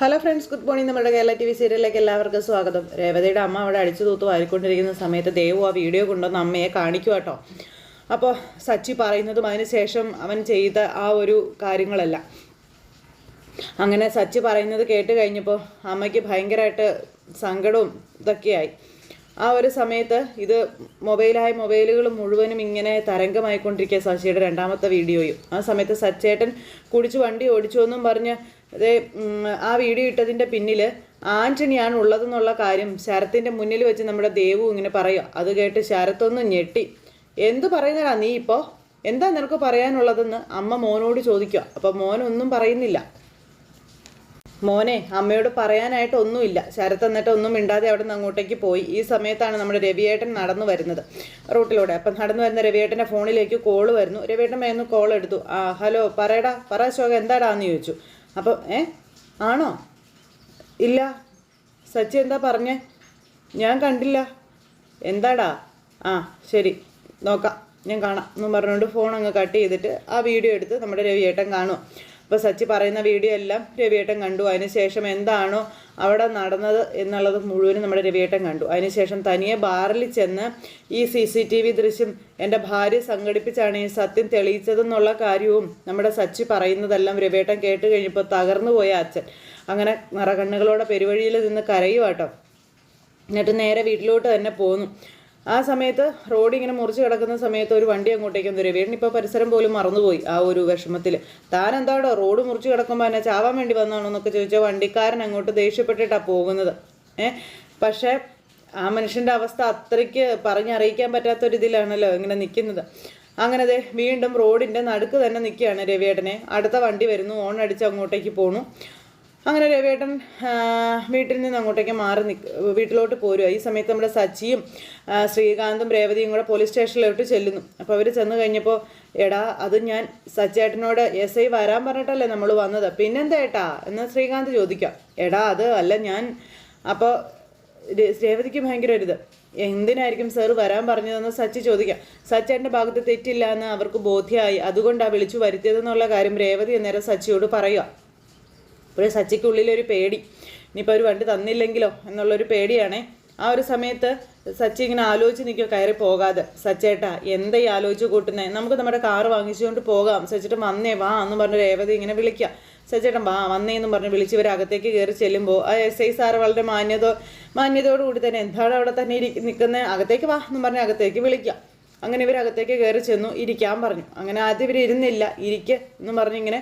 Hello friends good morning നമ്മുടെ Kerala T V സീരിയലിലേക്ക് എല്ലാവർക്കും സ്വാഗതം. രേവതിയുടെ അമ്മ അവിടെ അടിച്ചു തൂത്ത് വാരിക്കൊണ്ടിരിക്കുന്ന സമയത്ത് ദേവു ആ വീഡിയോ കൊണ്ടുവന്ന് അമ്മയെ കാണിക്കുക കേട്ടോ അപ്പോൾ സച്ചി പറയുന്നതും അതിനുശേഷം അവൻ ചെയ്ത ആ ഒരു കാര്യങ്ങളല്ല. അങ്ങനെ സച്ചി പറയുന്നത് കേട്ട് കഴിഞ്ഞപ്പോൾ അമ്മയ്ക്ക് ഭയങ്കരമായിട്ട് സങ്കടവും ഇതൊക്കെയായി. ആ ഒരു സമയത്ത് ഇത് മൊബൈലായ മൊബൈലുകൾ മുഴുവനും ഇങ്ങനെ തരംഗമായിക്കൊണ്ടിരിക്കുക ശശിയുടെ രണ്ടാമത്തെ വീഡിയോയും. ആ സമയത്ത് സച്ചേട്ടൻ കുടിച്ച് വണ്ടി ഓടിച്ചു എന്നും പറഞ്ഞ് അതേ ആ വീഡിയോ ഇട്ടതിന്റെ പിന്നിൽ ആന്റണിയാണ് ഉള്ളതെന്നുള്ള കാര്യം ശരത്തിന്റെ മുന്നിൽ വെച്ച് നമ്മുടെ ദേവു ഇങ്ങനെ പറയുക. അത് കേട്ട് ശരത്തൊന്നും ഞെട്ടി. എന്തു പറയുന്നടാ നീ ഇപ്പോൾ എന്താ നിനക്ക് പറയാനുള്ളതെന്ന്? അമ്മ മോനോട് ചോദിക്കുക. അപ്പോൾ മോനൊന്നും പറയുന്നില്ല. മോനെ അമ്മയോട് പറയാനായിട്ട് ഒന്നുമില്ല. ശരത്ത് എന്നിട്ട് ഒന്നും മിണ്ടാതെ അവിടെ നിന്ന് അങ്ങോട്ടേക്ക് പോയി. ഈ സമയത്താണ് നമ്മുടെ രവിയേട്ടൻ നടന്നു വരുന്നത്. റൂട്ടിലൂടെ. അപ്പം നടന്നു വരുന്ന രവിയേട്ടന്റെ ഫോണിലേക്ക് കോൾ വരുന്നു. രവിയേട്ടൻ മേന്ന് കോൾ എടുത്തു. ആ ഹലോ പറയടാ പറ ശോക എന്താടാന്ന് ചോദിച്ചു. അപ്പം ഏ ആണോ? ഇല്ല. സച്ചി എന്താ പറഞ്ഞേ? ഞാൻ കണ്ടില്ല. എന്താടാ? ആ ശരി നോക്കാം. ഞാൻ കാണാം. എന്നും പറഞ്ഞുകൊണ്ട് ഫോൺ അങ്ങ് കട്ട് ചെയ്തിട്ട് ആ വീഡിയോ എടുത്ത് നമ്മുടെ രവിയേട്ടൻ കാണും അപ്പോൾ സച്ചി പറയുന്ന വീഡിയോ എല്ലാം രവിയേട്ടൻ കണ്ടു. അതിനുശേഷം എന്താണോ അവിടെ നടന്നത് എന്നുള്ളത് മുഴുവനും നമ്മുടെ രവിയേട്ടൻ കണ്ടു. അതിനുശേഷം തനിയെ ബാറിൽ ചെന്ന് ഈ സി സി ടി വി ദൃശ്യം എന്റെ ഭാര്യ സംഘടിപ്പിച്ചാണ് ഈ സത്യം തെളിയിച്ചതെന്നുള്ള കാര്യവും നമ്മുടെ സച്ചി പറയുന്നതെല്ലാം രവിയേട്ടൻ കേട്ട് കഴിഞ്ഞപ്പോൾ തകർന്നു പോയ അച്ഛൻ. അങ്ങനെ നിറകണ്ണുകളോടെ പെരുവഴിയിൽ നിന്ന് കരയുവാട്ടോ. എന്നിട്ട് നേരെ വീട്ടിലോട്ട് തന്നെ പോന്നു. ആ സമയത്ത് റോഡ് ഇങ്ങനെ മുറിച്ച് കിടക്കുന്ന സമയത്ത് ഒരു വണ്ടി അങ്ങോട്ടേക്ക് വീടിന് ഇപ്പോൾ പരിസരം പോലും മറന്നുപോയി ആ ഒരു വിഷമത്തിൽ താൻ എന്താടോ റോഡ് മുറിച്ച് കിടക്കുമ്പോൾ എന്നെ ചാവാൻ വേണ്ടി വന്നാണോ എന്നൊക്കെ ചോദിച്ചാൽ വണ്ടിക്കാരൻ അങ്ങോട്ട് ദേഷ്യപ്പെട്ടിട്ടാണ് പോകുന്നത്. ഏ? പക്ഷേ ആ മനുഷ്യന്റെ അവസ്ഥ അത്രയ്ക്ക് പറഞ്ഞറിയിക്കാൻ പറ്റാത്തൊരിതിലാണല്ലോ ഇങ്ങനെ നിൽക്കുന്നത് അങ്ങനെ ദേ വീണ്ടും റോഡിന്റെ നടുക്ക് തന്നെ നിൽക്കുകയാണ് രവിയേട്ടനെ. അടുത്ത വണ്ടി വരുന്നു. ഓൺ അടിച്ച് അങ്ങോട്ടേക്ക് പോണു. അങ്ങനെ രവിയേട്ടൻ വീട്ടിൽ നിന്ന് അങ്ങോട്ടേക്ക് മാറി നിൽക്ക് വീട്ടിലോട്ട് പോരുക ഈ സമയത്ത് നമ്മുടെ സച്ചിയും ശ്രീകാന്തും രേവതിയും കൂടെ പോലീസ് സ്റ്റേഷനിലോട്ട് ചെല്ലുന്നു. അപ്പോൾ അവർ ചെന്ന് കഴിഞ്ഞപ്പോൾ എടാ അത് ഞാൻ സച്ചേട്ടനോട് എസ് ഐ വരാൻ പറഞ്ഞിട്ടല്ലേ നമ്മൾ വന്നത്? പിന്നെന്താ ഏട്ടാ? എന്ന് ശ്രീകാന്ത് ചോദിക്കാം. എടാ അത് അല്ല ഞാൻ അപ്പോൾ രേവതിക്ക് ഭയങ്കര ഒരിത്. എന്തിനായിരിക്കും സാർ വരാൻ പറഞ്ഞതെന്ന് സച്ചി ചോദിക്കാം. സച്ചേട്ടന്റെ ഭാഗത്ത് തെറ്റില്ല എന്ന് അവർക്ക് ബോധ്യമായി അതുകൊണ്ടാണ് വിളിച്ചു വരുത്തിയതെന്നുള്ള കാര്യം രേവതി അന്നേരം സച്ചിയോട് പറയുക അപ്പോഴേ സച്ചിക്കുള്ളിലൊരു പേടി. ഇനിയിപ്പോൾ ഒരു വണ്ടി തന്നില്ലെങ്കിലോ എന്നുള്ളൊരു പേടിയാണേ. ആ ഒരു സമയത്ത് സച്ചി ഇങ്ങനെ ആലോചിച്ച് നിൽക്കുക കയറി പോകാതെ. സച്ചേട്ടാ എന്താ ഈ ആലോചിച്ച് കൂട്ടുന്നത് നമുക്ക് നമ്മുടെ കാറ് വാങ്ങിച്ചുകൊണ്ട് പോകാം. സച്ചേട്ടൻ വന്നേ വാ എന്ന് പറഞ്ഞ് രേവതി ഇങ്ങനെ വിളിക്കുക. സച്ചേട്ടൻ വാ വന്നേ എന്ന് പറഞ്ഞ് വിളിച്ച് ഇവർ അകത്തേക്ക് കയറി ചെല്ലുമ്പോൾ ആ എസ് ഐ സാറ് വളരെ മാന്യത മാന്യതയോടുകൂടി തന്നെ എന്താണ് അവിടെ തന്നെ ഇരി നിൽക്കുന്നത് അകത്തേക്ക് വാ എന്ന് പറഞ്ഞ് അകത്തേക്ക് വിളിക്കുക. അങ്ങനെ ഇവർ അകത്തേക്ക് കയറി ചെന്നു ഇരിക്കാൻ പറഞ്ഞു. അങ്ങനെ ആദ്യം ഇവർ ഇരുന്നില്ല ഇരിക്കുക എന്ന് പറഞ്ഞിങ്ങനെ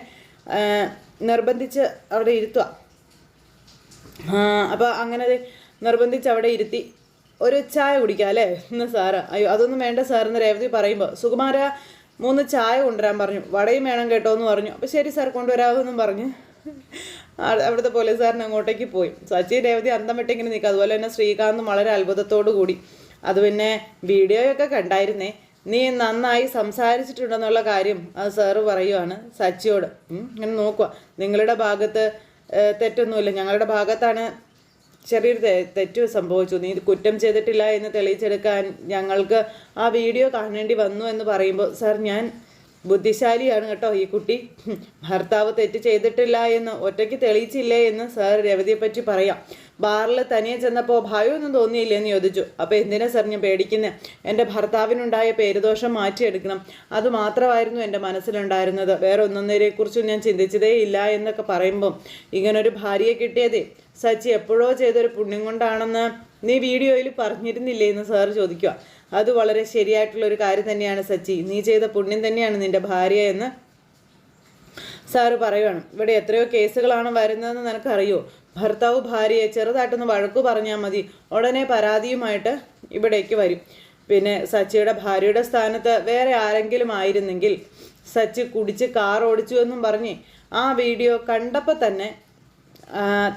നിർബന്ധിച്ച് അവിടെ ഇരുത്തുക. അപ്പോൾ അങ്ങനെ നിർബന്ധിച്ച് അവിടെ ഇരുത്തി ഒരു ചായ കുടിക്കാം അല്ലേ? ഇന്ന് സാറ്. അയ്യോ അതൊന്നും വേണ്ട സാറെന്ന് രേവതി പറയുമ്പോൾ സുകുമാര മൂന്ന് ചായ കൊണ്ടുവരാൻ പറഞ്ഞു. വടയും വേണം കേട്ടോ എന്ന് പറഞ്ഞു. അപ്പോൾ ശരി സാർ കൊണ്ടുവരാമെന്നും പറഞ്ഞ് അവിടുത്തെ പോലീസുകാരൻ അങ്ങോട്ടേക്ക് പോയി. സച്ചി രേവതി അന്തം വിട്ടിങ്ങനെ നിൽക്കുക. അതുപോലെ തന്നെ ശ്രീകാന്തും വളരെ അത്ഭുതത്തോടു കൂടി. അത് പിന്നെ വീഡിയോയൊക്കെ കണ്ടായിരുന്നേ. നീ നന്നായി സംസാരിച്ചിട്ടുണ്ടെന്നുള്ള കാര്യം ആ സാറ് പറയുവാണ് സച്ചിയോട്. ഇങ്ങനെ നോക്കുക നിങ്ങളുടെ ഭാഗത്ത് തെറ്റൊന്നുമില്ല. ഞങ്ങളുടെ ഭാഗത്താണ് ചെറിയൊരു തെറ്റ് സംഭവിച്ചു. നീ കുറ്റം ചെയ്തിട്ടില്ല എന്ന് തെളിയിച്ചെടുക്കാൻ ഞങ്ങൾക്ക് ആ വീഡിയോ കാണേണ്ടി വന്നു എന്ന് പറയുമ്പോൾ സാർ ഞാൻ ബുദ്ധിശാലിയാണ് കേട്ടോ ഈ കുട്ടി. ഭർത്താവ് തെറ്റ് ചെയ്തിട്ടില്ല എന്ന് ഒറ്റയ്ക്ക് തെളിയിച്ചില്ലേ എന്ന് സാർ രവതിയെപ്പറ്റി പറയാം. ബാറിൽ തനിയെ ചെന്നപ്പോൾ ഭയമൊന്നും തോന്നിയില്ലെന്ന് ചോദിച്ചു. അപ്പോൾ എന്തിനാ സാർ ഞാൻ പേടിക്കുന്നത് എന്റെ ഭർത്താവിനുണ്ടായ പേരുദോഷം മാറ്റിയെടുക്കണം. അത് മാത്രമായിരുന്നു എന്റെ മനസ്സിലുണ്ടായിരുന്നത്. വേറെ ഒന്നൊന്നിനെക്കുറിച്ചും ഞാൻ ചിന്തിച്ചതേ ഇല്ല എന്നൊക്കെ പറയുമ്പം ഇങ്ങനൊരു ഭാര്യയെ കിട്ടിയതേ. സച്ചി എപ്പോഴോ ചെയ്തൊരു പുണ്യം കൊണ്ടാണെന്ന് നീ വീഡിയോയിൽ പറഞ്ഞിരുന്നില്ലേ എന്ന് സാർ ചോദിക്കുക. അത് വളരെ ശരിയായിട്ടുള്ള ഒരു കാര്യം തന്നെയാണ് സച്ചി. നീ ചെയ്ത പുണ്യം തന്നെയാണ് നിന്റെ ഭാര്യ എന്ന് സാറ് പറയുകയാണ് ഇവിടെ എത്രയോ കേസുകളാണ് വരുന്നതെന്ന് നിനക്കറിയോ? ഭർത്താവ് ഭാര്യയെ ചെറുതായിട്ടൊന്ന് വഴക്കു പറഞ്ഞാൽ മതി. ഉടനെ പരാതിയുമായിട്ട് ഇവിടേക്ക് വരും. പിന്നെ സച്ചിയുടെ ഭാര്യയുടെ സ്ഥാനത്ത് വേറെ ആരെങ്കിലും ആയിരുന്നെങ്കിൽ സച്ചി കുടിച്ച് കാർ ഓടിച്ചു എന്നും പറഞ്ഞ് ആ വീഡിയോ കണ്ടപ്പോൾ തന്നെ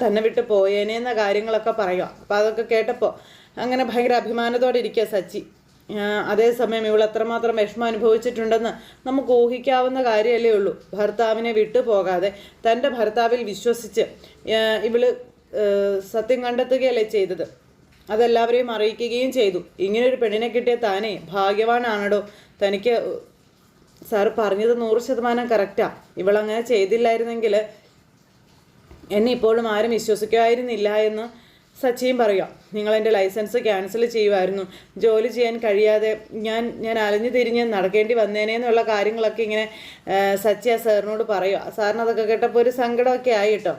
തന്നെ വിട്ട് പോയേനെന്ന കാര്യങ്ങളൊക്കെ പറയുക. അപ്പോൾ അതൊക്കെ കേട്ടപ്പോൾ അങ്ങനെ ഭയങ്കര അഭിമാനത്തോടെ ഇരിക്കുക സച്ചി. അതേസമയം ഇവൾ എത്രമാത്രം വിഷമം അനുഭവിച്ചിട്ടുണ്ടെന്ന് നമുക്ക് ഊഹിക്കാവുന്ന കാര്യമല്ലേ ഉള്ളൂ. ഭർത്താവിനെ വിട്ടു പോകാതെ തന്റെ ഭർത്താവിൽ വിശ്വസിച്ച് ഇവൾ സത്യം കണ്ടെത്തുകയല്ലേ ചെയ്തത്. അതെല്ലാവരെയും അറിയിക്കുകയും ചെയ്തു. ഇങ്ങനൊരു പെണ്ണിനെ കിട്ടിയ താനേ ഭാഗ്യവാനാണടോ. തനിക്ക് സാർ പറഞ്ഞത് നൂറ് ശതമാനം കറക്റ്റാണ് ഇവളങ്ങനെ ചെയ്തില്ലായിരുന്നെങ്കിൽ എന്നെ ഇപ്പോഴും ആരും വിശ്വസിക്കുമായിരുന്നില്ല എന്ന് സച്ചിയും പറയുക. നിങ്ങൾ എന്റെ ലൈസൻസ് ക്യാൻസൽ ചെയ്യുമായിരുന്നു ജോലി ചെയ്യാൻ കഴിയാതെ ഞാൻ ഞാൻ അലഞ്ഞു തിരിഞ്ഞ് നടക്കേണ്ടി വന്നേനെ എന്നുള്ള കാര്യങ്ങളൊക്കെ ഇങ്ങനെ സച്ചിയ സാറിനോട് പറയുക സാറിന് അതൊക്കെ കേട്ടപ്പോൾ ഒരു സങ്കടമൊക്കെ ആയി കേട്ടോ.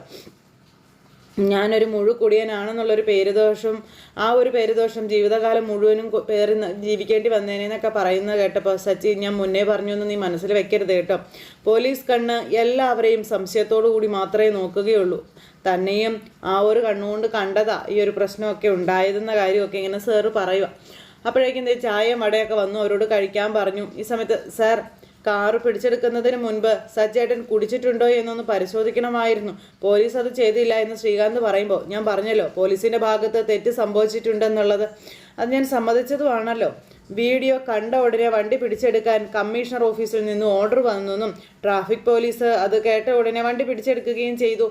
ഞാനൊരു മുഴുക്കുടിയനാണെന്നുള്ളൊരു പേരുദോഷം ആ ഒരു പേരുദോഷം ജീവിതകാലം മുഴുവനും പേറി ജീവിക്കേണ്ടി വന്നേനെന്നൊക്കെ പറയുന്നത് കേട്ടപ്പോൾ സച്ചി ഞാൻ മുന്നേ പറഞ്ഞൊന്നും നീ മനസ്സിൽ വെക്കരുത് കേട്ടോ. പോലീസ് കണ്ണ് എല്ലാവരെയും സംശയത്തോടു കൂടി മാത്രമേ നോക്കുകയുള്ളൂ. തന്നെയും ആ ഒരു കണ്ണുകൊണ്ട് കണ്ടതാ ഈ ഒരു പ്രശ്നമൊക്കെ ഉണ്ടായതെന്ന കാര്യമൊക്കെ ഇങ്ങനെ സാറ് പറയുക. അപ്പോഴേക്കും ചായയും വടയൊക്കെ വന്നു അവരോട് കഴിക്കാൻ പറഞ്ഞു. ഈ സമയത്ത് സാർ കാറ് പിടിച്ചെടുക്കുന്നതിന് മുൻപ് സജ്ജേട്ടൻ കുടിച്ചിട്ടുണ്ടോ എന്നൊന്ന് പരിശോധിക്കണമായിരുന്നു. പോലീസ് അത് ചെയ്തില്ല എന്ന് ശ്രീകാന്ത് പറയുമ്പോൾ ഞാൻ പറഞ്ഞല്ലോ പോലീസിന്റെ ഭാഗത്ത് തെറ്റ് സംഭവിച്ചിട്ടുണ്ടെന്നുള്ളത്. അത് ഞാൻ സമ്മതിച്ചതുമാണല്ലോ. വീഡിയോ കണ്ട ഉടനെ വണ്ടി പിടിച്ചെടുക്കാൻ കമ്മീഷണർ ഓഫീസിൽ നിന്ന് ഓർഡർ വന്നെന്നും ട്രാഫിക് പോലീസ് അത് കേട്ട ഉടനെ വണ്ടി പിടിച്ചെടുക്കുകയും ചെയ്തു.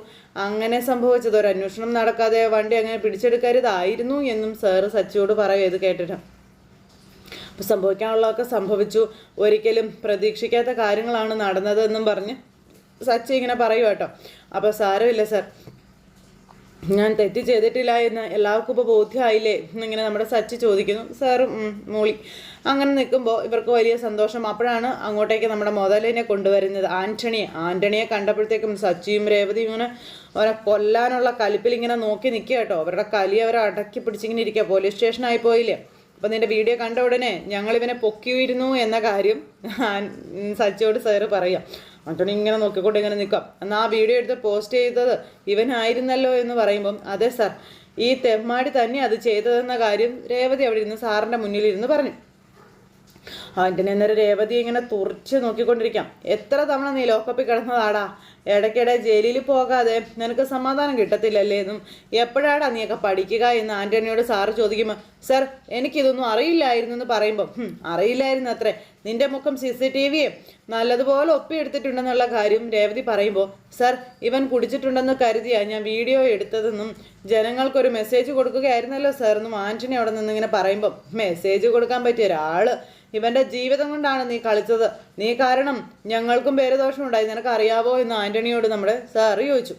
അങ്ങനെ സംഭവിച്ചത് ഒരു അന്വേഷണം നടക്കാതെ വണ്ടി അങ്ങനെ പിടിച്ചെടുക്കരുതായിരുന്നു എന്നും സാറ് സച്ചിയോട് പറയും ഇത് കേട്ടിട്ട്. സംഭവിക്കാനുള്ളതൊക്കെ സംഭവിച്ചു. ഒരിക്കലും പ്രതീക്ഷിക്കാത്ത കാര്യങ്ങളാണ് നടന്നതെന്നും പറഞ്ഞ് സച്ചി ഇങ്ങനെ പറയുക കേട്ടോ. അപ്പോൾ സാരമില്ല സാർ. ഞാൻ തെറ്റ് ചെയ്തിട്ടില്ല എന്ന് എല്ലാവർക്കും ഇപ്പോൾ ബോധ്യമായില്ലേ? എന്നിങ്ങനെ നമ്മുടെ സച്ചി ചോദിക്കുന്നു. സാറും മോളി മൂളി. അങ്ങനെ നിൽക്കുമ്പോൾ ഇവർക്ക് വലിയ സന്തോഷം. അപ്പോഴാണ് അങ്ങോട്ടേക്ക് നമ്മുടെ മുതലിനെ കൊണ്ടുവരുന്നത്. ആന്റണിയെ ആന്റണിയെ കണ്ടപ്പോഴത്തേക്കും സച്ചിയും രേവതിയും ഇങ്ങനെ അവരെ കൊല്ലാനുള്ള കലിപ്പിൽ ഇങ്ങനെ നോക്കി നിൽക്കുക കേട്ടോ. അവരുടെ കലി അവരെ അടക്കി പിടിച്ചിങ്ങനെ ഇരിക്കുക. പോലീസ് സ്റ്റേഷനായി പോയില്ലേ? അപ്പം നിന്റെ വീഡിയോ കണ്ട ഉടനെ ഞങ്ങളിവനെ പൊക്കിയിരുന്നു എന്ന കാര്യം സച്ചിയോട് സാറ് പറയാം. ആന്റണി ഇങ്ങനെ നോക്കിക്കൊണ്ട് ഇങ്ങനെ നിൽക്കാം. എന്നാൽ ആ വീഡിയോ എടുത്ത് പോസ്റ്റ് ചെയ്തത് ഇവനായിരുന്നല്ലോ എന്ന് പറയുമ്പം അതെ സാർ ഈ തെമ്മാടി തന്നെ അത് ചെയ്തതെന്ന കാര്യം രേവതി അവിടെ ഇരുന്ന് സാറിന്റെ മുന്നിലിരുന്ന് പറഞ്ഞു. ആന്റണി അന്നേരം രേവതി ഇങ്ങനെ തുറച്ച് നോക്കിക്കൊണ്ടിരിക്കാം. എത്ര തവണ നീ ലോക്കപ്പിൽ കിടന്നതാടാ? ഇടയ്ക്കിടെ ജയിലിൽ പോകാതെ നിനക്ക് സമാധാനം കിട്ടത്തില്ലല്ലേ എന്നും എപ്പോഴാടാ നീയൊക്കെ പഠിക്കുക എന്ന് ആന്റണിയോട് സാറ് ചോദിക്കുമ്പോൾ സർ എനിക്കിതൊന്നും അറിയില്ലായിരുന്നു എന്ന് പറയുമ്പോൾ "ഹും, അറിയില്ലായിരുന്നു അത്രേ. നിന്റെ മുഖം സി സി ടി വിയെ നല്ലതുപോലെ ഒപ്പിയെടുത്തിട്ടുണ്ടെന്നുള്ള കാര്യം രേവതി പറയുമ്പോൾ സർ ഇവൻ കുടിച്ചിട്ടുണ്ടെന്ന് കരുതിയാണ് ഞാൻ വീഡിയോ എടുത്തതെന്നും ജനങ്ങൾക്കൊരു മെസ്സേജ് കൊടുക്കുകയായിരുന്നല്ലോ സാർ എന്നും ആന്റണി അവിടെ നിന്ന് ഇങ്ങനെ പറയുമ്പോൾ മെസ്സേജ് കൊടുക്കാൻ പറ്റിയ ഒരാൾ ഇവന്റെ ജീവിതം കൊണ്ടാണ് നീ കളിച്ചത്. നീ കാരണം ഞങ്ങൾക്കും പേരുദോഷം ഉണ്ടായി. നിനക്ക് അറിയാവോ എന്ന് ആന്റണിയോട് നമ്മുടെ സാറ് ചോദിച്ചു.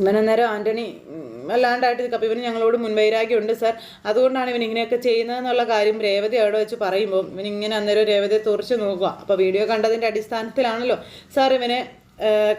ഇവനെ നേരം ആന്റണി ഉം, വല്ലാണ്ടായിട്ട് നിൽക്കും അപ്പോൾ ഇവന് ഞങ്ങളോട് മുൻവൈരാഗ്യമുണ്ട് സാർ. അതുകൊണ്ടാണ് ഇവൻ ഇങ്ങനെയൊക്കെ ചെയ്യുന്നതെന്നുള്ള കാര്യം രേവതി അവിടെ വെച്ച് പറയുമ്പോൾ ഇവൻ ഇങ്ങനെ അന്നേരം രേവതിയെ തുറച്ച് നോക്കുക. അപ്പോൾ വീഡിയോ കണ്ടതിന്റെ അടിസ്ഥാനത്തിലാണല്ലോ സാർ ഇവനെ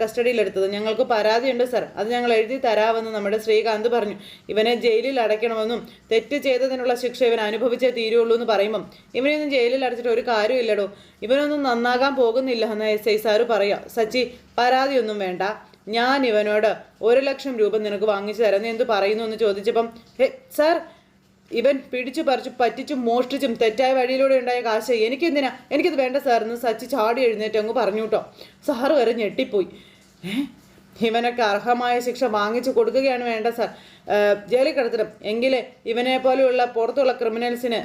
കസ്റ്റഡിയിലെടുത്തത്. ഞങ്ങൾക്ക് പരാതിയുണ്ട് സർ. അത് ഞങ്ങൾ എഴുതി തരാമെന്ന് നമ്മുടെ ശ്രീകാന്ത് പറഞ്ഞു. ഇവനെ ജയിലിൽ അടയ്ക്കണമെന്നും തെറ്റ് ചെയ്തതിനുള്ള ശിക്ഷ ഇവൻ അനുഭവിച്ചേ തീരുള്ളൂ എന്ന് പറയുമ്പം ഇവനെയൊന്നും ജയിലിൽ അടച്ചിട്ട് ഒരു കാര്യമില്ലടോ ഇവനൊന്നും നന്നാകാൻ പോകുന്നില്ല എന്ന് എസ് ഐ സാറ് പറയാം. സച്ചി പരാതിയൊന്നും വേണ്ട. ഞാൻ ഇവനോട് ഒരു ലക്ഷം രൂപ നിനക്ക് വാങ്ങിച്ചു തരാം. നീ എന്ത് പറയുന്നു? എന്ന് ചോദിച്ചപ്പം ഹേ സാർ ഇവൻ പിടിച്ചു പറിച്ചു പറ്റിച്ചും മോഷ്ടിച്ചും തെറ്റായ വഴിയിലൂടെ ഉണ്ടായ കാശ് എനിക്കെന്തിനാ? എനിക്കത് വേണ്ട സാർ എന്ന് സച്ചി ചാടി എഴുന്നേറ്റ് അങ്ങ് പറഞ്ഞു കേട്ടോ. സാറ് വരെ ഞെട്ടിപ്പോയി. ഇവനൊക്കെ അർഹമായ ശിക്ഷ വാങ്ങിച്ചു കൊടുക്കുകയാണ് വേണ്ട സാർ. ജയിലിൽ കിടത്തണം. എങ്കിലേ ഇവനെ പോലെയുള്ള പുറത്തുള്ള ക്രിമിനൽസിന്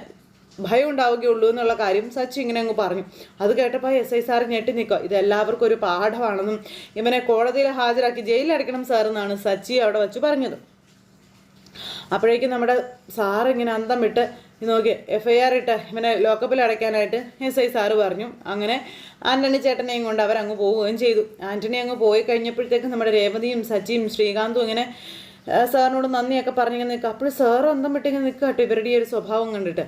ഭയം ഉണ്ടാവുകയുള്ളൂ എന്നുള്ള കാര്യം സച്ചി ഇങ്ങനെ അങ്ങ് പറഞ്ഞു. അത് കേട്ടപ്പോൾ എസ് ഐ സാർ ഞെട്ടി നിൽക്കുക. ഇത് എല്ലാവർക്കും ഒരു പാഠമാണെന്നും ഇവനെ കോടതിയിൽ ഹാജരാക്കി ജയിലിൽ അടയ്ക്കണം സാർ എന്നാണ് സച്ചി അവിടെ വെച്ച് പറഞ്ഞത്. അപ്പോഴേക്കും നമ്മുടെ സാറിങ്ങനെ അന്തം വിട്ട് നോക്കി എഫ് ഐ ആർ ഇട്ട് ഇവനെ ലോക്കപ്പിൽ അടയ്ക്കാനായിട്ട് എസ് ഐ സാറ് പറഞ്ഞു. അങ്ങനെ ആന്റണി ചേട്ടനെയും കൊണ്ട് അവരങ്ങ് പോവുകയും ചെയ്തു. ആന്റണി അങ്ങ് പോയി കഴിഞ്ഞപ്പോഴത്തേക്കും നമ്മുടെ രേവതിയും സച്ചിയും ശ്രീകാന്തും ഇങ്ങനെ സാറിനോട് നന്ദിയൊക്കെ പറഞ്ഞിങ്ങനെ നിൽക്കുക. അപ്പോൾ സാർ അന്തം വിട്ടിങ്ങനെ നിൽക്കുക കേട്ടോ ഇവരുടെ ഈ ഒരു സ്വഭാവം കണ്ടിട്ട്.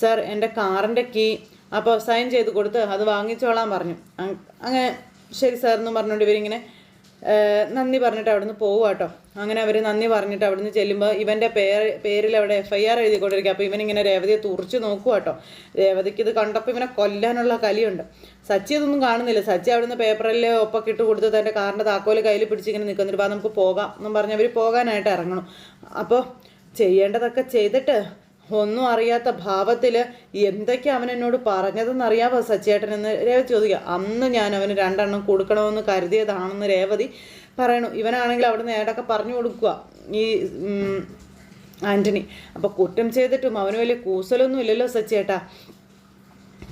സാർ എന്റെ കാറിന്റെ കീ അപ്പോൾ സൈൻ ചെയ്ത് കൊടുത്ത് അത് വാങ്ങിച്ചോളാൻ പറഞ്ഞു. അങ്- അങ്ങനെ ശരി സാർ എന്ന് പറഞ്ഞുകൊണ്ട് ഇവരിങ്ങനെ നന്ദി പറഞ്ഞിട്ട് അവിടുന്ന് പോവുക കേട്ടോ അങ്ങനെ അവർ നന്ദി പറഞ്ഞിട്ട് അവിടുന്ന് ചെല്ലുമ്പോൾ ഇവന്റെ പേര് പേരിൽ അവിടെ എഫ് ഐ ആർ എഴുതിക്കൊണ്ടിരിക്കുക അപ്പോൾ ഇവനിങ്ങനെ രേവതിയെ തുറച്ച് നോക്കുക കേട്ടോ രേവതിക്ക് ഇത് കണ്ടപ്പോൾ ഇവനെ കൊല്ലാനുള്ള കലിയുണ്ട്. സച്ചി ഇതൊന്നും കാണുന്നില്ല. സച്ചി അവിടുന്ന് പേപ്പറിൽ ഒപ്പൊക്കെ ഇട്ട് കൊടുത്ത് തന്റെ കാറിന്റെ താക്കോൽ കയ്യിൽ പിടിച്ചിങ്ങനെ നിൽക്കുന്നിട്ട് നമുക്ക് പോകാം എന്നും പറഞ്ഞ് അവർ പോകാനായിട്ട് ഇറങ്ങണം. അപ്പോൾ ചെയ്യേണ്ടതൊക്കെ ചെയ്തിട്ട് ഒന്നും അറിയാത്ത ഭാവത്തിൽ എന്തൊക്കെ അവൻ എന്നോട് സച്ചേട്ടൻ എന്ന് രേവതി ചോദിക്കുക. അന്ന് ഞാൻ അവന് രണ്ടെണ്ണം കൊടുക്കണമെന്ന് കരുതിയതാണെന്ന് രേവതി പറയണു. ഇവനാണെങ്കിൽ അവിടെ നിന്ന് ഏടൊക്കെ പറഞ്ഞു കൊടുക്കുക ഈ ആന്റണി അപ്പോൾ കുറ്റം ചെയ്തിട്ടും അവന് വലിയ കൂസലൊന്നും ഇല്ലല്ലോ സച്ചേട്ടാ.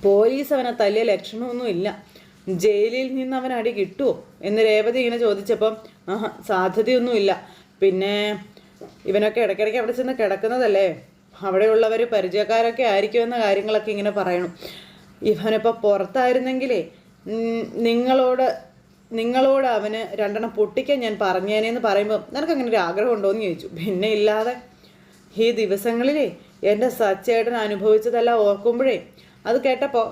പോലീസ് അവനെ തല്ലിയ ലക്ഷണമൊന്നും ഇല്ല. ജയിലിൽ നിന്ന് അവൻ അടി കിട്ടുമോ എന്ന് രേവതി ഇങ്ങനെ ചോദിച്ചപ്പം ആഹാ സാധ്യതയൊന്നുമില്ല പിന്നെ ഇവനൊക്കെ ഇടയ്ക്കിടയ്ക്ക് അവിടെ ചെന്ന് കിടക്കുന്നതല്ലേ? അവിടെയുള്ളവർ പരിചയക്കാരൊക്കെ ആയിരിക്കുമെന്ന കാര്യങ്ങളൊക്കെ ഇങ്ങനെ പറയണം. ഇവനിപ്പോൾ പുറത്തായിരുന്നെങ്കിലേ നിങ്ങളോട് നിങ്ങളോട് അവന് രണ്ടെണ്ണം പൊട്ടിക്കാൻ ഞാൻ പറഞ്ഞേനെന്ന് പറയുമ്പോൾ നിനക്ക് അങ്ങനെ ഒരു ആഗ്രഹം ഉണ്ടോ എന്ന് ചോദിച്ചു. പിന്നെ ഇല്ലാതെ ഈ ദിവസങ്ങളിലേ എന്റെ സച്ചേട്ടൻ അനുഭവിച്ചതെല്ലാം ഓർക്കുമ്പോഴേ അത് കേട്ടപ്പോൾ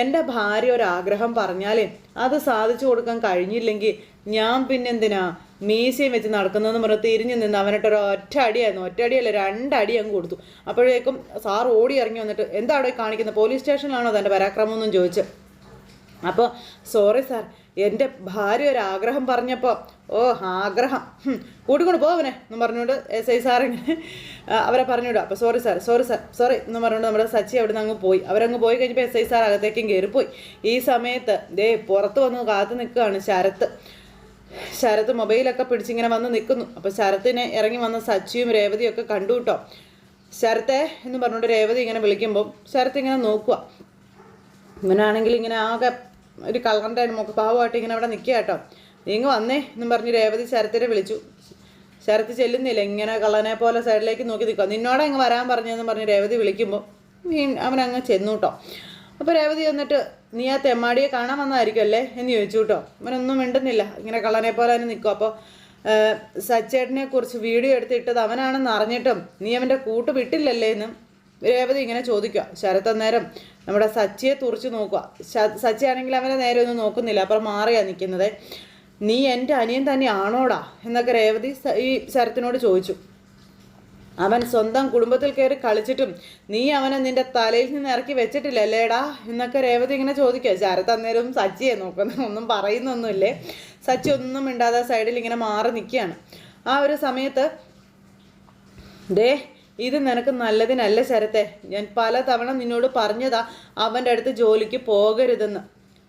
എന്റെ ഭാര്യ ഒരാഗ്രഹം പറഞ്ഞാലേ അത് സാധിച്ചു കൊടുക്കാൻ കഴിഞ്ഞില്ലെങ്കിൽ ഞാൻ പിന്നെന്തിനാ മീശയും വെച്ച് നടക്കുന്നതെന്ന് പറഞ്ഞ് തിരിഞ്ഞു നിന്ന് അവനിട്ട് ഒരു ഒറ്റ അടിയായിരുന്നു. ഒറ്റ അടിയല്ല രണ്ടടി അങ്ങ് കൊടുത്തു. അപ്പോഴേക്കും സാർ ഓടി ഇറങ്ങി വന്നിട്ട് എന്താ അവിടെ കാണിക്കുന്നത് പോലീസ് സ്റ്റേഷനിലാണോ തന്റെ പരാക്രമം എന്നും ചോദിച്ച്. അപ്പോൾ സോറി സാർ എന്റെ ഭാര്യ ഒരു ആഗ്രഹം പറഞ്ഞപ്പോൾ ഓ ആഗ്രഹം. കൂടി കൂട്ടിക്കൊണ്ട് പോവനെ എന്ന് പറഞ്ഞുകൊണ്ട് എസ് ഐ സാർ ഇങ്ങനെ അവരെ പറഞ്ഞുവിടും അപ്പോൾ sorry sir sorry sir sorry എന്ന് പറഞ്ഞുകൊണ്ട് നമ്മുടെ സച്ചി അവിടെ നിന്ന് അങ്ങ് പോയി. അവരങ്ങ് പോയി കഴിഞ്ഞപ്പോൾ എസ് ഐ സാർ അകത്തേക്കും കയറിപ്പോയി ഈ സമയത്ത് ദേ പുറത്ത് വന്ന് കാത്തു നിൽക്കുകയാണ് ശരത്ത്. ശരത്ത് മൊബൈലൊക്കെ പിടിച്ചിങ്ങനെ വന്ന് നിൽക്കുന്നു. അപ്പോൾ ശരത്തിനെ ഇറങ്ങി വന്ന സച്ചിയും രേവതിയും ഒക്കെ കണ്ടു കേട്ടോ. ശരത്തെ എന്ന് പറഞ്ഞുകൊണ്ട് രേവതി ഇങ്ങനെ വിളിക്കുമ്പോൾ ശരത്ത് ഇങ്ങനെ നോക്കുക. ഇവനാണെങ്കിൽ ഇങ്ങനെ ആകെ ഒരു കളറിന്റെ മുഖ പാവമായിട്ട് ഇങ്ങനെ അവിടെ നിൽക്കുക കേട്ടോ. നീങ്ങ് വന്നേ എന്നും പറഞ്ഞ് രേവതി ശരത്തിനെ വിളിച്ചു. ശരത്ത് ചെല്ലുന്നില്ല. ഇങ്ങനെ കള്ളനെ പോലെ സൈഡിലേക്ക് നോക്കി നിൽക്കുക. നിന്നോടെ അങ്ങ് വരാൻ പറഞ്ഞതെന്ന് പറഞ്ഞ് രേവതി വിളിക്കുമ്പോൾ അവൻ ചെന്നു കേട്ടോ. അപ്പോൾ രേവതി വന്നിട്ട് നീ ആ തെമ്മാടിയെ കാണാൻ വന്നതായിരിക്കും അല്ലേ എന്ന് ചോദിച്ചു കേട്ടോ. അവനൊന്നും മിണ്ടുന്നില്ല. ഇങ്ങനെ കള്ളനെ പോലെ തന്നെ നിൽക്കും. അപ്പോൾ സച്ചേട്ടനെ കുറിച്ച് വീഡിയോ എടുത്തിട്ടത് അവനാണെന്ന് അറിഞ്ഞിട്ടും നീ അവന്റെ കൂട്ട് വിട്ടില്ലല്ലേ എന്ന് രേവതി ഇങ്ങനെ ചോദിക്കുക. ശരത് അന്നേരം നമ്മുടെ സച്ചിയെ തുറച്ച് നോക്കുക. സച്ചി ആണെങ്കിൽ അവനെ നേരെ ഒന്നും നോക്കുന്നില്ല. അപ്പുറം മാറിയാ നിൽക്കുന്നത്. നീ എന്റെ അനിയൻ തന്നെ ആണോടാ എന്നൊക്കെ രേവതി ഈ ശരത്തിനോട് ചോദിച്ചു. അവൻ സ്വന്തം കുടുംബത്തിൽ കയറി കളിച്ചിട്ടും നീ അവനെ നിന്റെ തലയിൽ നിന്ന് ഇറക്കി വെച്ചിട്ടില്ല അല്ലേടാ എന്നൊക്കെ രേവതി ഇങ്ങനെ ചോദിക്കുക ശരത് അന്നേരം സച്ചിയെ നോക്കുന്നു. ഒന്നും പറയുന്നൊന്നുമില്ലേ? സച്ചി ഒന്നും മിണ്ടാതെ സൈഡിൽ ഇങ്ങനെ മാറി നിൽക്കുകയാണ് ആ ഒരു സമയത്ത് ദേ ഇത് നിനക്ക് നല്ലതിനല്ല ശരത്തെ. ഞാൻ പല തവണ നിന്നോട് പറഞ്ഞതാ അവന്റെ അടുത്ത് ജോലിക്ക് പോകരുതെന്ന്.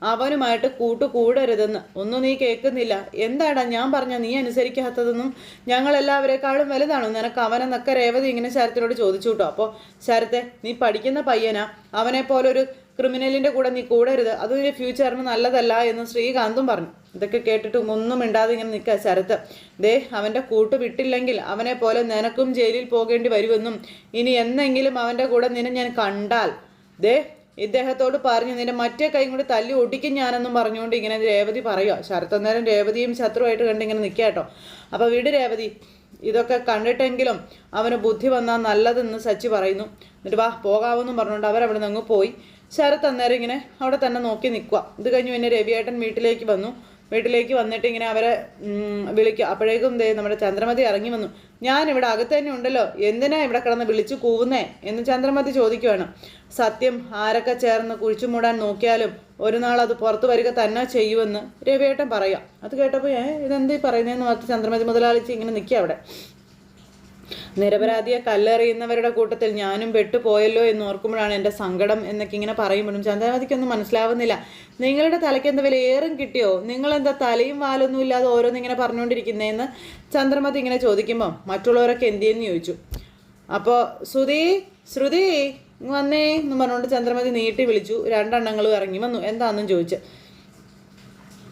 അവനുമായിട്ട് കൂട്ടു കൂടരുതെന്ന് ഒന്നും നീ കേൾക്കുന്നില്ല. എന്താടാ ഞാൻ പറഞ്ഞ നീ അനുസരിക്കാത്തതെന്നും ഞങ്ങളെല്ലാവരെക്കാളും വലുതാണോ? നിനക്ക് അവനെന്നൊക്കെ രേവതി ഇങ്ങനെ ശരത്തിനോട് ചോദിച്ചു കേട്ടോ അപ്പോൾ ശരത്തെ നീ പഠിക്കുന്ന പയ്യനാ. അവനെ പോലൊരു ക്രിമിനലിന്റെ കൂടെ നീ കൂടരുത്. അത് നിന്റെ ഫ്യൂച്ചറിന് നല്ലതല്ല എന്ന് ശ്രീകാന്തും പറഞ്ഞു. ഇതൊക്കെ കേട്ടിട്ട് ഒന്നും മിണ്ടാതെ ഇങ്ങനെ നിൽക്കുക ശരത്ത്. ദേ അവന്റെ കൂട്ട് വിട്ടില്ലെങ്കിൽ അവനെ പോലെ നിനക്കും ജയിലിൽ പോകേണ്ടി വരുമെന്നും ഇനി എന്നെങ്കിലും അവന്റെ കൂടെ നിന്നെ ഞാൻ കണ്ടാൽ. ദേ ഇദ്ദേഹത്തോട് പറഞ്ഞു നിന്റെ മറ്റേ കൈ കൂടി തല്ലി ഒടിക്കും ഞാനെന്നും പറഞ്ഞുകൊണ്ട് ഇങ്ങനെ രേവതി പറയുക ശരത്തന്നേരം രേവതിയും ശത്രുവായിട്ട് കണ്ട് ഇങ്ങനെ നിൽക്കുക കേട്ടോ. അപ്പോൾ വീട് രേവതി ഇതൊക്കെ കണ്ടിട്ടെങ്കിലും അവന് ബുദ്ധി വന്നാൽ നല്ലതെന്ന് സച്ചി പറയുന്നു. എന്നിട്ട് വാ പോകാമെന്നും പറഞ്ഞുകൊണ്ട് അവരവിടെ നിന്ന് പോയി. ശരത്തന്നേരം ഇങ്ങനെ അവിടെ തന്നെ നോക്കി നിൽക്കുക ഇത് കഴിഞ്ഞ് പിന്നെ രവിയേട്ടൻ വീട്ടിലേക്ക് വന്നു. വീട്ടിലേക്ക് വന്നിട്ട് ഇങ്ങനെ അവരെ വിളിക്കുക അപ്പോഴേക്കും ദേ നമ്മുടെ ചന്ദ്രമതി ഇറങ്ങി വന്നു. ഞാൻ ഇവിടെ അകത്ത് തന്നെ ഉണ്ടല്ലോ. എന്തിനാ ഇവിടെ കിടന്ന് വിളിച്ചു കൂവുന്നേ? എന്ന് ചന്ദ്രമതി ചോദിക്കുവാണ്. സത്യം ആരൊക്കെ ചേർന്ന് കുഴിച്ചു മൂടാൻ നോക്കിയാലും ഒരു നാൾ അത് പുറത്തു വരിക തന്നെ ചെയ്യുമെന്ന് രവിയേട്ടൻ പറയാം. അത് കേട്ടപ്പോൾ ഏ ഇതെന്തീ പറയുന്നതെന്ന് പറഞ്ഞ് ചന്ദ്രമതി മുതലാളിച്ച് ഇങ്ങനെ നിൽക്കുക അവിടെ. നിരപരാധിയെ കല്ലെറിയുന്നവരുടെ കൂട്ടത്തിൽ ഞാനും പെട്ടുപോയല്ലോ എന്ന് ഓർക്കുമ്പോഴാണ് എന്റെ സങ്കടം എന്നൊക്കെ ഇങ്ങനെ പറയുമ്പോഴും ചന്ദ്രമതിക്കൊന്നും മനസ്സിലാവുന്നില്ല. നിങ്ങളുടെ തലയ്ക്ക് എന്താ വിലയേറും കിട്ടിയോ? നിങ്ങളെന്താ തലയും വാലൊന്നും ഇല്ലാതെ ഓരോന്നിങ്ങനെ പറഞ്ഞുകൊണ്ടിരിക്കുന്നതെന്ന് ചന്ദ്രമതി ഇങ്ങനെ ചോദിക്കുമ്പോൾ മറ്റുള്ളവരൊക്കെ എന്തിയെന്ന് ചോദിച്ചു. അപ്പോൾ ശ്രുതി ശ്രുതി വന്നേ എന്ന് പറഞ്ഞുകൊണ്ട് ചന്ദ്രമതി നീട്ടി വിളിച്ചു. രണ്ടെണ്ണങ്ങളും ഇറങ്ങി വന്നു. എന്താണെന്നും ചോദിച്ചു.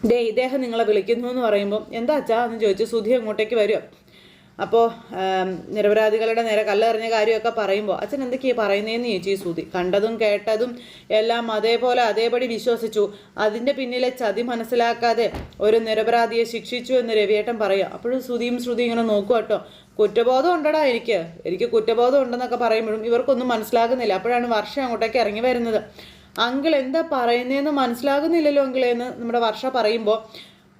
ദേ ഇദ്ദേഹം നിങ്ങളെ വിളിക്കുന്നു എന്ന് പറയുമ്പോൾ എന്താ അച്ഛാ എന്ന് ചോദിച്ചു സുധി അങ്ങോട്ടേക്ക് വരിക. അപ്പോൾ നിരപരാധികളുടെ നേരെ കല്ലെറിഞ്ഞ കാര്യമൊക്കെ പറയുമ്പോൾ അച്ഛൻ എന്തൊക്കെയാണ് പറയുന്നതെന്ന് ചോദിച്ചു ഈ സൂതി കണ്ടതും കേട്ടതും എല്ലാം അതേപോലെ അതേപടി വിശ്വസിച്ചു. അതിന്റെ പിന്നിലെ ചതി മനസ്സിലാക്കാതെ ഒരു നിരപരാധിയെ ശിക്ഷിച്ചു എന്ന് രവിയേട്ടൻ പറയുക. അപ്പോഴും ശ്രുതിയും ശ്രുതി ഇങ്ങനെ നോക്കുക കേട്ടോ. കുറ്റബോധം ഉണ്ടടാ എനിക്ക്. എനിക്ക് കുറ്റബോധം ഉണ്ടെന്നൊക്കെ പറയുമ്പോഴും ഇവർക്കൊന്നും മനസ്സിലാകുന്നില്ല. അപ്പോഴാണ് വർഷം അങ്ങോട്ടേക്ക് ഇറങ്ങി വരുന്നത്. അങ്കിൾ എന്താ പറയുന്നതെന്ന് മനസ്സിലാകുന്നില്ലല്ലോ അങ്കിളേന്ന് നമ്മുടെ വർഷ പറയുമ്പോൾ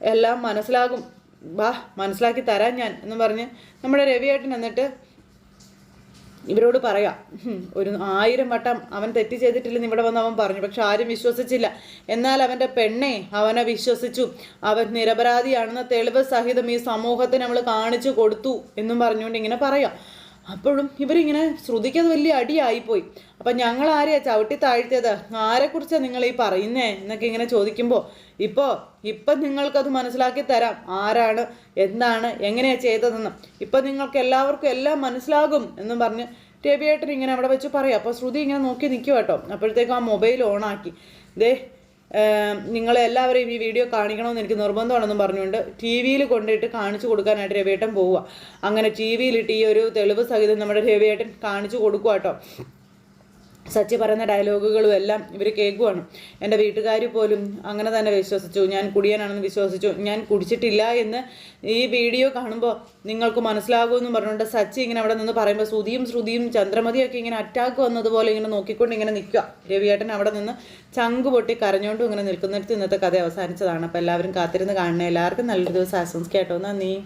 എല്ലാം മനസ്സിലാകും. വാ മനസ്സിലാക്കി തരാം ഞാൻ എന്ന് പറഞ്ഞ് നമ്മുടെ രവിയേട്ടൻ എന്നിട്ട് ഇവരോട് പറയാം ഒരു ആയിരം വട്ടം അവൻ തെറ്റ് ചെയ്തിട്ടില്ലെന്ന് ഇവിടെ വന്ന് അവൻ പറഞ്ഞു പക്ഷെ ആരും വിശ്വസിച്ചില്ല. എന്നാൽ അവന്റെ പെണ്ണെ അവനെ വിശ്വസിച്ചു. അവൻ നിരപരാധിയാണെന്ന തെളിവ് സഹിതം ഈ സമൂഹത്തിന് നമ്മൾ കാണിച്ചു കൊടുത്തു എന്നും പറഞ്ഞുകൊണ്ട് ഇങ്ങനെ പറയാം. അപ്പോഴും ഇവരിങ്ങനെ ശ്രുതിക്കത് വലിയ അടിയായിപ്പോയി. അപ്പം ഞങ്ങൾ ആരെയാ ചവിട്ടി താഴ്ത്തിയത്? ആരെക്കുറിച്ചാണ് നിങ്ങൾ ഈ പറയുന്നേ? എന്നൊക്കെ ഇങ്ങനെ ചോദിക്കുമ്പോൾ ഇപ്പോൾ ഇപ്പം നിങ്ങൾക്കത് മനസ്സിലാക്കി തരാം. ആരാണ്? എന്താണ്? എങ്ങനെയാണ് ചെയ്തതെന്ന്. ഇപ്പം നിങ്ങൾക്ക് എല്ലാവർക്കും എല്ലാം മനസ്സിലാകും എന്നും പറഞ്ഞ് രവിയേട്ടൻ ഇങ്ങനെ അവിടെ വെച്ച് പറയാം. അപ്പോൾ ശ്രുതി ഇങ്ങനെ നോക്കി നിൽക്കുക കേട്ടോ. അപ്പോഴത്തേക്കും ആ മൊബൈൽ ഓണാക്കി. ദേ നിങ്ങളെ എല്ലാവരെയും ഈ വീഡിയോ കാണിക്കണമെന്ന് എനിക്ക് നിർബന്ധമാണെന്നും പറഞ്ഞുകൊണ്ട് ടി വിയിൽ കൊണ്ടിട്ട് കാണിച്ചു കൊടുക്കാനായിട്ട് രവിയേട്ടൻ പോവുക. അങ്ങനെ ടി വിയിലിട്ട് ഈ ഒരു തെളിവ് സഹിതം നമ്മുടെ രവിയേട്ടൻ കാണിച്ചു കൊടുക്കുക കേട്ടോ സച്ചി പറയുന്ന ഡയലോഗുകളും എല്ലാം ഇവർ കേൾക്കുവാണ്. എന്റെ വീട്ടുകാർ പോലും അങ്ങനെ തന്നെ വിശ്വസിച്ചു. ഞാൻ കുടിയാനാണെന്ന് വിശ്വസിച്ചു. ഞാൻ കുടിച്ചിട്ടില്ല എന്ന് ഈ വീഡിയോ കാണുമ്പോൾ നിങ്ങൾക്ക് മനസ്സിലാകുമെന്നും പറഞ്ഞുകൊണ്ട് സച്ചി ഇങ്ങനെ അവിടെ നിന്ന് പറയുമ്പോൾ ശ്രുതിയും ശ്രുതിയും ചന്ദ്രമതിയൊക്കെ ഇങ്ങനെ അറ്റാക്ക് വന്നതുപോലെ ഇങ്ങനെ നോക്കിക്കൊണ്ട് ഇങ്ങനെ നിൽക്കുക. രവിയേട്ടൻ അവിടെ നിന്ന് ചങ്ക് പൊട്ടി കരഞ്ഞുകൊണ്ടും ഇങ്ങനെ നിൽക്കുന്നിടത്ത് ഇന്നത്തെ കഥ അവസാനിച്ചതാണ്. അപ്പോൾ എല്ലാവരും കാത്തിരുന്ന് കാണണേ. എല്ലാവർക്കും നല്ലൊരു ദിവസം ആശംസിക്കാട്ടോ നന്ദി.